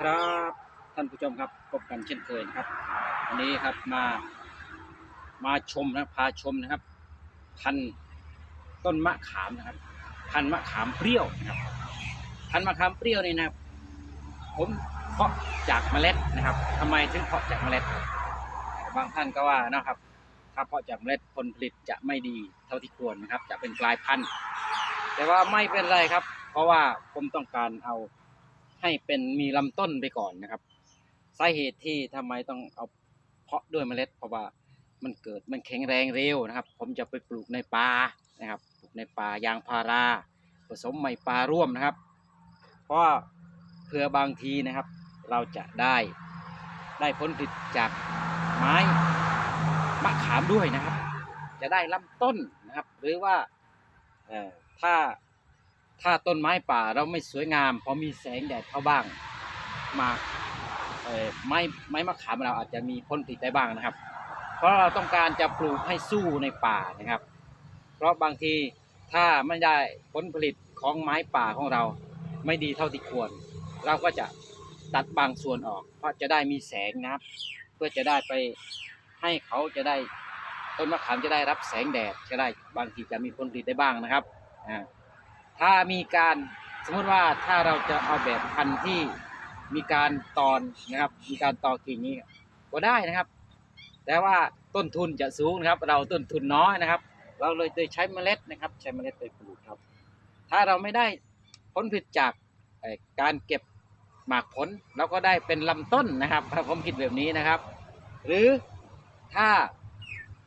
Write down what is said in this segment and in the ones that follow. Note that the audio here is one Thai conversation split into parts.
ครับ ท่านผู้ชมครับพบกันเช่นเคยนะครับวันนี้ครับมามาชมนะพาชมนะครับ พันต้นมะขามนะครับ พันมะขามเปรี้ยวนะครับพันมะขามเปรี้ยวนี่นะครับ ผมเพาะจากเมล็ดนะครับทำไมถึงเพาะจากเมล็ด บางท่านก็ว่านะครับ ถ้าเพาะจากเมล็ดผลผลิตจะไม่ดีเท่าที่ควรนะครับ จะเป็นกลายพันธุ์แต่ว่าไม่เป็นไรครับ เพราะว่าผมต้องการเอา ให้เป็นมีลำต้นไปก่อนนะครับ สาเหตุที่ทำไมต้องเอาเพาะด้วยเมล็ด เพราะว่ามันเกิดมันแข็งแรงเร็วนะครับ ผมจะไปปลูกในป่านะครับ ปลูกในป่ายางพารา ผสมไม้ป่าร่วมนะครับ เพราะเผื่อบางทีนะครับ เราจะได้ได้ผลผลิตจากไม้มะขามด้วยนะครับ จะได้ลำต้นนะครับ หรือว่าถ้า ถ้าต้นไม้ป่าเราไม่สวยงามพอมีแสงแดดเข้าบ้างมาไม้ไม้มะขามเราอาจจะมีผลผลิตได้บ้างนะครับ เพราะเราต้องการจะปลูกให้สู้ในป่านะครับ เพราะบางทีถ้าไม่ได้ผลผลิตของไม้ป่าของเราไม่ดีเท่าที่ควร เราก็จะตัดบางส่วนออก เพราะจะได้มีแสงนะครับ เพื่อจะได้ไปให้เขาจะได้ต้นมะขามจะได้รับแสงแดดจะได้บางทีจะมีผลผลิตได้บ้างนะครับอ่า ถ้ามีการสมมติว่าถ้าเราจะเอาแบบพันธุ์ที่มีการตอนนะครับ มีการตอกิ่งนี้ก็ได้นะครับ แต่ว่าต้นทุนจะสูงนะครับ เราต้นทุนน้อยนะครับ เราเลยโดยใช้เมล็ดนะครับ ใช้เมล็ดไปปลูกครับ ถ้าเราไม่ได้ผลผลิตจากการเก็บหมากผลเราก็ได้เป็นลำต้นนะครับผมคิดแบบนี้นะครับ หรือถ้า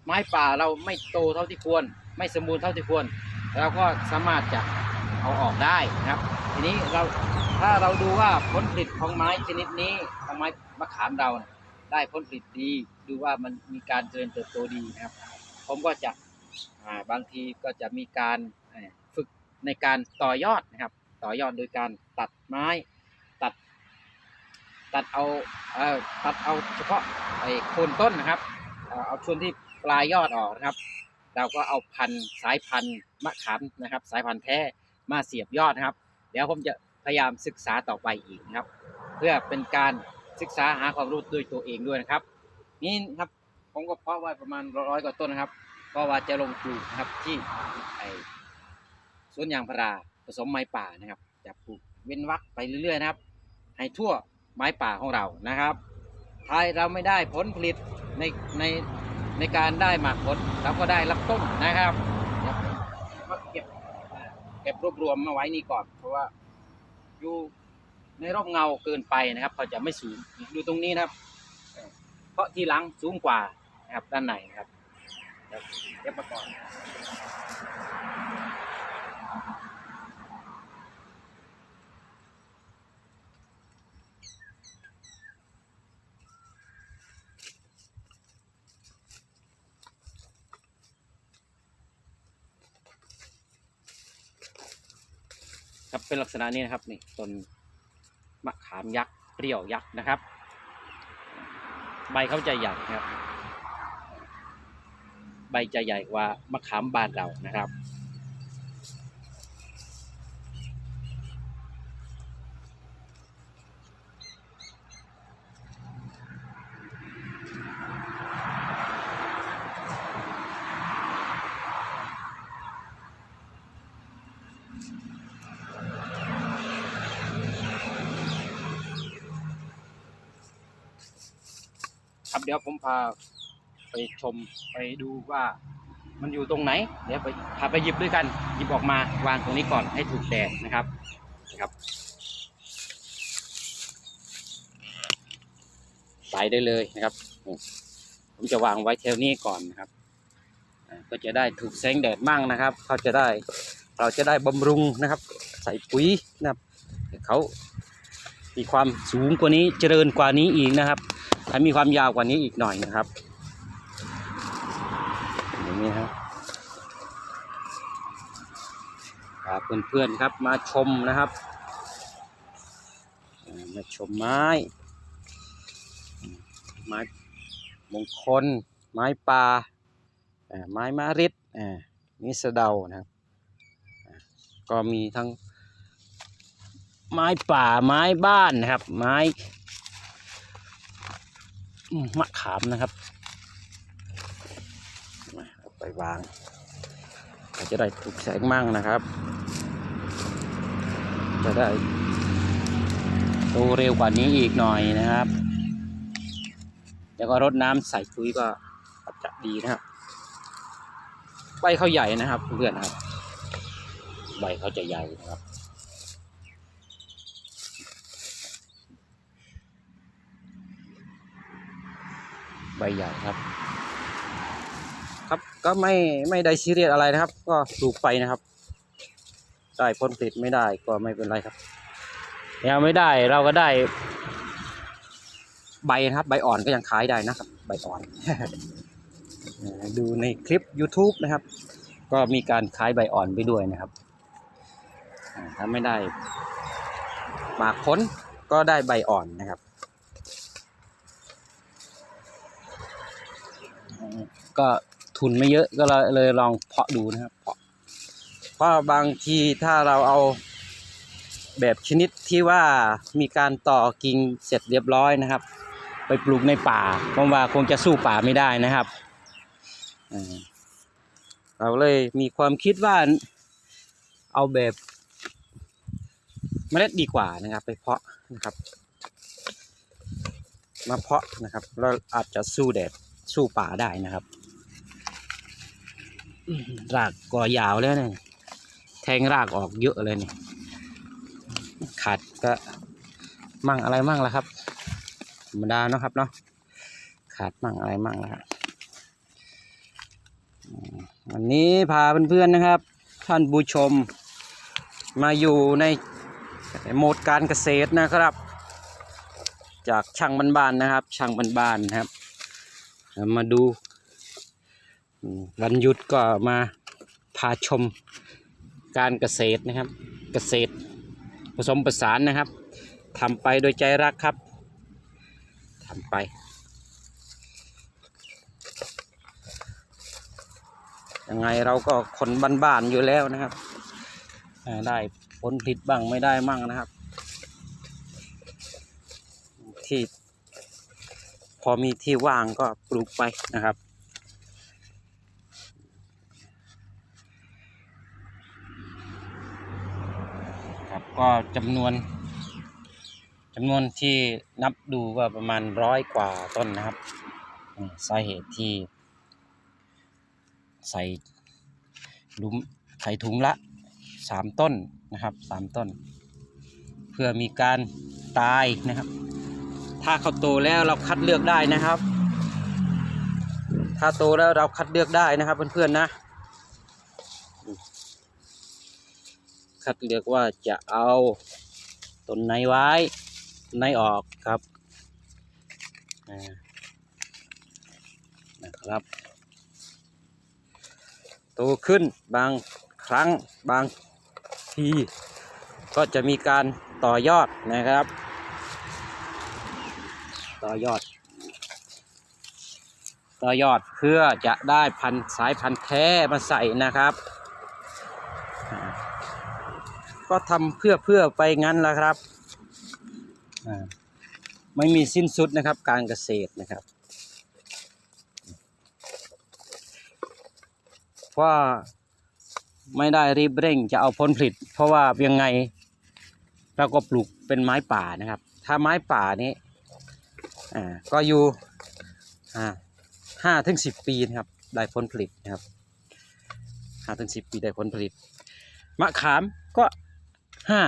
ไม้ป่าเราไม่โตเท่าที่ควร ไม่สมบูรณ์เท่าที่ควร เราก็สามารถจะ เอาออกได้นะครับ ทีนี้เราถ้าเราดูว่าผลผลิตของไม้ชนิดนี้ของไม้มะขามเราเนี่ยได้ผลผลิตดีดูว่ามันมีการเจริญเติบโตดีนะครับ ผมก็จะาบางทีก็จะมีการฝึกในการต่อยอดนะครับ ต่อยอดโดยการตัดไม้ตัด ตัดเอาเอ่อตัดเอาเฉพาะไอ้โคนต้นนะครับเอาส่วนที่ปลายยอดออกนะครับ เราก็เอาพันธุ์สายพันธุ์มะขามนะครับ สายพันธุ์แท้ มาเสียบยอดนะครับ เดี๋ยวผมจะพยายามศึกษาต่อไปอีกนะครับ เพื่อเป็นการศึกษาหาความรู้ด้วยตัวเองด้วยนะครับ นี่ครับผมก็เพาะไว้ประมาณร้อยกว่าต้นนะครับเพาะว่าจะลงปลูกนะครับที่ไอสวนยางพาราผสมไม้ป่านะครับ จะปลูกเว้นวรรคไปเรื่อยๆนะครับ ให้ทั่วไม้ป่าของเรานะครับถ้าเราไม่ได้ผลผลิตในในในการได้หมากผลเราก็ได้รับต้นนะครับ เก็บรวบรวมมาไว้นี่ก่อน เพราะว่าอยู่ในร่มเงาเกินไปนะครับเขาจะไม่สูงดูตรงนี้นะครับ เพราะที่หลังสูงกว่านะครับด้านในนะครับเดี๋ยวเก็บมาก่อน เป็นลักษณะนี้นะครับนี่ต้นมะขามยักษ์เปรี้ยวยักษ์นะครับ ใบเขาจะใหญ่นะครับ ใบจะใหญ่กว่ามะขามบานเรานะครับ เดี๋ยวผมพาไปชมไปดูว่ามันอยู่ตรงไหน เดี๋ยวไปพาไปหยิบด้วยกัน หยิบออกมาวางตรงนี้ก่อนให้ถูกแดดนะครับนะครับ ใส่ได้เลยนะครับ ผมจะวางไว้แถวนี้ก่อนนะครับ ก็จะได้ถูกแสงแดดมั่งนะครับ เขาจะได้เราจะได้บำรุงนะครับ ใส่ปุ๋ยนะครับเขามีความสูงกว่านี้เจริญกว่านี้อีกนะครับ ให้มีความยาวกว่านี้อีกหน่อยนะครับอย่างนี้ครับพาเพื่อนๆครับมาชมนะครับ มาชมไม้ ไม้มงคล ไม้ป่าไม้มะริดนี่สะเดานะครับ ก็มีทั้งไม้ป่าไม้บ้านนะครับ ไม้ มะขามนะครับไปวางก็จะได้ถูกแสงมั่งนะครับ จะได้โตเร็วกว่านี้อีกหน่อยนะครับ แล้วก็รดน้ำใส่ปุ๋ยก็จะดีนะครับใบเขาใหญ่นะครับเพื่อนนะครับ ใบเขาจะใหญ่นะครับ ใบใหญ่ครับ ครับก็ไม่ไม่ได้ซีเรียสอะไรนะครับ ก็ปลูกไปนะครับ ได้ผลผลิตไม่ได้ก็ไม่เป็นไรครับยังไม่ได้เราก็ได้ ใบนะครับ ใบอ่อนก็ยังขายได้นะครับ ใบอ่อน ดูในคลิป YouTube นะครับ ก็มีการขายใบอ่อนไปด้วยนะครับอ่าถ้าไม่ได้หมากผลก็ได้ใบอ่อนนะครับ ก็ทุนไม่เยอะก็เลยเลยลองเพาะดูนะครับเพาะเพราะบางทีถ้าเราเอาแบบชนิดที่ว่ามีการต่อกิ่งเสร็จเรียบร้อยนะครับ ไปปลูกในป่าผมว่าคงจะสู้ป่าไม่ได้นะครับเราเลยมีความคิดว่าเอาแบบเมล็ดดีกว่านะครับ ไปเพาะนะครับ มาเพาะนะครับแล้วอาจจะสู้แดดสู้ป่าได้นะครับ รากก็ยาวแล้วเนี่ยแทงรากออกเยอะเลยเนี่ยขาดก็มั่งอะไรมั่งละครับ ธรรมดาเนาะครับเนาะขาดมั่งอะไรมั่งนะครับวันนี้พาเพื่อนๆนะครับ ท่านผู้ชมมาอยู่ในโหมดการเกษตรนะครับ จากช่างบ้านๆนะครับ ช่างบ้านๆนะครับ มาดู วันหยุดก็มาพาชมการเกษตรนะครับ เกษตรผสมผสานนะครับทำไปโดยใจรักครับทำไปยังไงเราก็คนบ้านๆอยู่แล้วนะครับ ได้ผลผลิตบ้างไม่ได้มั่งนะครับ ที่พอมีที่ว่างก็ปลูกไปนะครับ ครับ ก็จำนวนจำนวนที่นับดูก็ประมาณร้อยกว่าต้นนะครับสาเหตุที่ใส่ลุมใส่ถุงละสามต้นนะครับสามต้น เพื่อมีการตายนะครับ ถ้าเขาโตแล้วเราคัดเลือกได้นะครับ ถ้าโตแล้วเราคัดเลือกได้นะครับเพื่อนๆนะ คัดเลือกว่าจะเอาต้นไหนไว้ต้นไหนออกครับนะครับ โตขึ้นบางครั้งบางที ก็จะมีการต่อยอดนะครับ ต่อยอด ต่อยอดเพื่อจะได้พันสายพันธุ์แท้มาใส่นะครับอ่า ก็ทำเพื่อเพื่อไปงั้นแหละครับไม่มีสิ้นสุดนะครับ การเกษตรนะครับเพราะว่าไม่ได้รีบเร่งจะเอาผลผลิต เพราะว่ายังไงเราก็ปลูกเป็นไม้ป่านะครับ ถ้าไม้ป่านี้อ่าก็อยู่อ่าห้าถึงสิบปีนะครับ ได้ผลผลิตนะครับห้าถึงสิบปีได้ผลผลิต มะขามก็ ห้า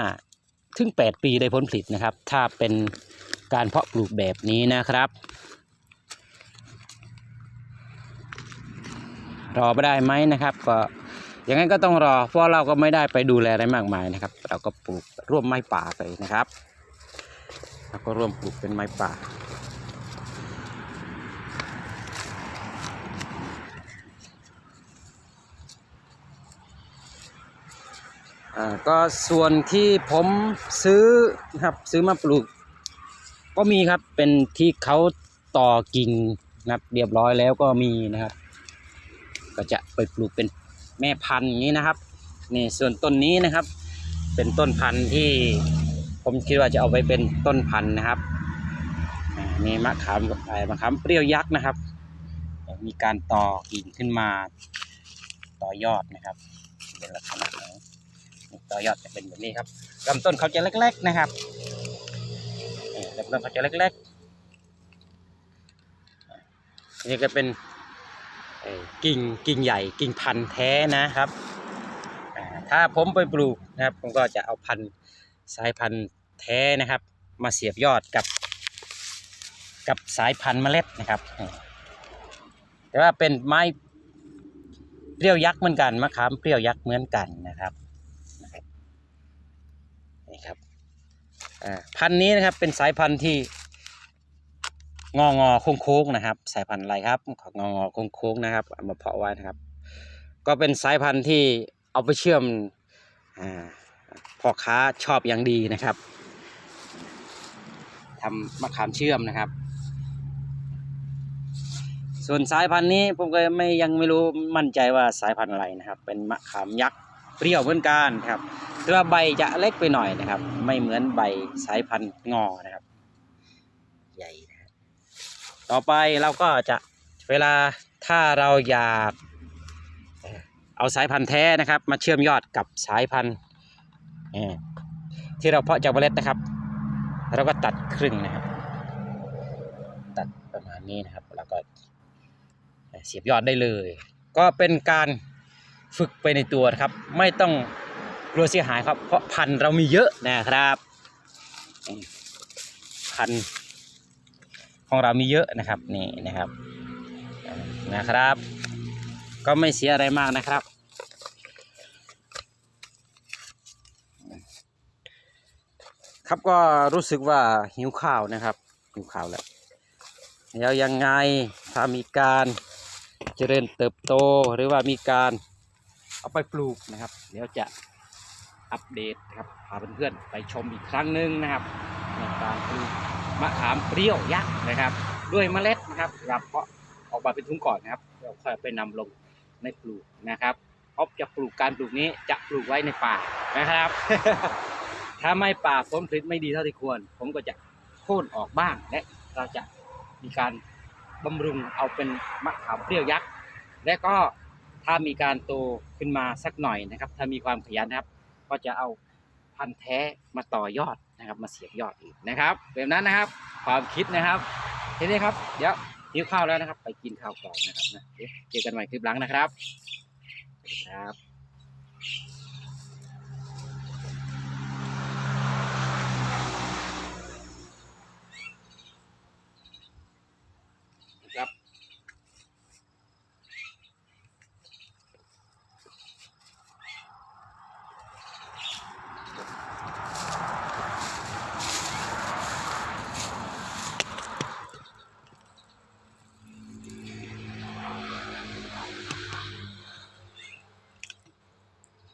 ถึงแปดปีได้ผลผลิตนะครับ ถ้าเป็นการเพาะปลูกแบบนี้นะครับ รอไม่ได้ไหมนะครับ ก็ยังไงก็ต้องรอ เพราะเราก็ไม่ได้ไปดูแลอะไรมากมายนะครับ เราก็ปลูกร่วมไม้ป่าไปนะครับเราก็ร่วมปลูกเป็นไม้ป่า ก็ส่วนที่ผมซื้อนะครับซื้อมาปลูก ก็มีครับเป็นที่เขาต่อกิ่งนะครับเรียบร้อยแล้วก็มีนะครับ ก็จะไปปลูกเป็นแม่พันธุ์อย่างนี้นะครับนี่ส่วนต้นนี้นะครับ เป็นต้นพันธุ์ที่ผมคิดว่าจะเอาไปเป็นต้นพันธุ์นะครับอ่มีมะขามไอ้มะขามเปรี้ยวยักษ์นะครับ มีการต่อกิ่งขึ้นมาต่อยอดนะครับเป็นลักษณะของ ต่อยอดจะเป็นแบบนี้ครับลำต้นเขาจะเล็ก ๆนะครับเออลำต้นเขาจะเล็กๆนี่ก็เป็นกิ่งกิ่งใหญ่กิ่งพันธุ์แท้นะครับ ถ้าผมไปปลูกนะครับผมก็จะเอาพันธุ์สายพันธุ์แท้นะครับ มาเสียบยอดกับ กับสายพันธุ์เมล็ดนะครับ แต่ว่าเป็นไม้เปรี้ยวยักษ์เหมือนกันมะขามเปรี้ยวยักษ์เหมือนกันนะครับนี่ครับอ่า พันธุ์นี้นะครับเป็นสายพันธุ์ที่งองอโค้งโค้งๆนะครับ สายพันธุ์อะไรครับงองอโค้งโค้งๆนะครับเอามาเพาะไว้นะครับ ก็เป็นสายพันธุ์ที่เอาไปเชื่อมอพ่อค้าชอบอย่างดีนะครับทำมะขามเชื่อมนะครับ ส่วนสายพันธุ์นี้ผมก็ไม่ยังไม่รู้มั่นใจว่าสายพันธุ์อะไรนะครับ เป็นมะขามยักษ์เปรี้ยวเหมือนกันครับ แต่ว่าใบจะเล็กไปหน่อยนะครับ ไม่เหมือนใบสายพันธุ์งอนะครับ ใหญ่นะต่อไปเราก็จะเวลาถ้าเราอยากเอาสายพันธุ์แท้นะครับ มาเชื่อมยอดกับสายพันธุ์ที่เราเพาะจากเมล็ดนะครับเราก็ตัดครึ่งนะครับ ตัดประมาณนี้นะครับ แล้วก็เสียบยอดได้เลย ก็เป็นการฝึกไปในตัวนะครับ ไม่ต้อง กลัวเสียหายครับ เพราะพันธุ์เรามีเยอะนะครับพันธุ์ของเรามีเยอะนะครับนี่นะครับนะครับ ก็ไม่เสียอะไรมากนะครับ ครับก็รู้สึกว่าหิวข้าวนะครับหิวข้าวแล้วแล้วยังไงถ้ามีการเจริญเติบโตหรือว่ามีการเอาไปปลูกนะครับ เดี๋ยวจะ อัปเดตครับพาเพื่อนๆไปชมอีกครั้งหนึ่งนะครับในการปลูกมะขามเปรี้ยวยักษ์นะครับ ด้วยเมล็ดนะครับเราเพาะออกมาเป็นถุงก่อนนะครับเราค่อยไปนำลงในปลูกนะครับเพราะจะปลูกการปลูกนี้จะปลูกไว้ในป่านะครับ ถ้าไม่ป่าผลผลิตไม่ดีเท่าที่ควร ผมก็จะโค่นออกบ้างและเราจะมีการบำรุงเอาเป็นมะขามเปรี้ยวยักษ์และก็ถ้ามีการโตขึ้นมาสักหน่อยนะครับ ถ้ามีความขยันนะครับ ก็จะเอาพันธุ์แท้มาต่อยอดนะครับ มาเสียบยอดอีกนะครับแบบนั้นนะครับ ความคิดนะครับทีนี้ครับเดี๋ยวหิวข้าวแล้วนะครับ ไปกินข้าวก่อนนะครับนะเดี๋ยวเจอกันใหม่คลิปหลังนะครับสวัสดีครับ